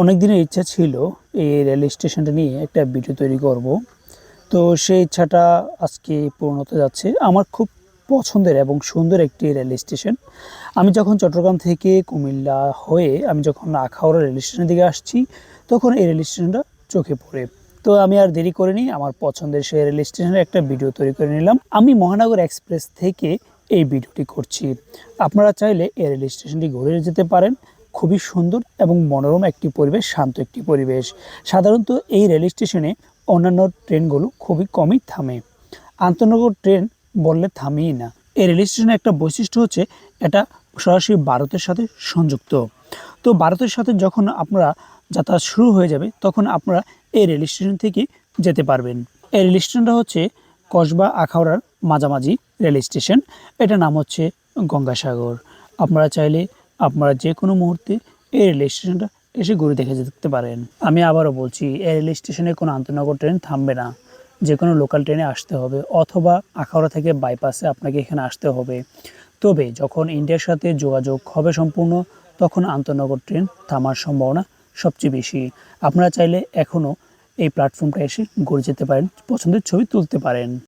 অনেক দিনের ইচ্ছা ছিল এই রেল স্টেশনটা নিয়ে একটা ভিডিও তৈরি করব। তো সেই ইচ্ছাটা আজকে পূর্ণ যাচ্ছে। আমার খুব পছন্দের এবং সুন্দর একটি রেল স্টেশন। আমি যখন চট্টগ্রাম থেকে কুমিল্লা হয়ে আমি যখন আখাউড়া রেল স্টেশনের দিকে আসছি, তখন এই রেল স্টেশনটা চোখে পড়ে। তো আমি আর দেরি করিনি, আমার পছন্দের সেই রেল স্টেশনের একটা ভিডিও তৈরি করে নিলাম। আমি মহানগর এক্সপ্রেস থেকে এই ভিডিওটি করছি। আপনারা চাইলে এই রেল স্টেশনটি ঘুরে যেতে পারেন। খুবই সুন্দর এবং মনোরম একটি পরিবেশ, শান্ত একটি পরিবেশ। সাধারণত এই রেল স্টেশনে অন্যান্য ট্রেনগুলো খুবই কমই থামে। আন্তনগর ট্রেন বললে থামেই না। এই রেল স্টেশনের একটা বৈশিষ্ট্য হচ্ছে এটা সরাসরি ভারতের সাথে সংযুক্ত। তো ভারতের সাথে যখন আপনারা যাতায়াত শুরু হয়ে যাবে, তখন আপনারা এই রেল স্টেশন থেকে যেতে পারবেন। এই রেল স্টেশনটা হচ্ছে কসবা আখাউড়ার মাঝামাঝি রেল স্টেশন। এটার নাম হচ্ছে গঙ্গাসাগর। আপনারা চাইলে আপনারা যে কোনো মুহূর্তে এই রেল স্টেশনটা এসে ঘুরে দেখে যেতে পারেন। আমি আবারও বলছি, এই রেল স্টেশনে কোনো আন্তনগর ট্রেন থামবে না। যে কোনো লোকাল ট্রেনে আসতে হবে অথবা আখাউড়া থেকে বাইপাসে আপনাকে এখানে আসতে হবে। তবে যখন ইন্ডিয়ার সাথে যোগাযোগ হবে সম্পূর্ণ, তখন আন্তনগর ট্রেন থামার সম্ভাবনা সবচেয়ে বেশি। আপনারা চাইলে এখনও এই প্ল্যাটফর্মটা এসে ঘুরে যেতে পারেন, পছন্দের ছবি তুলতে পারেন।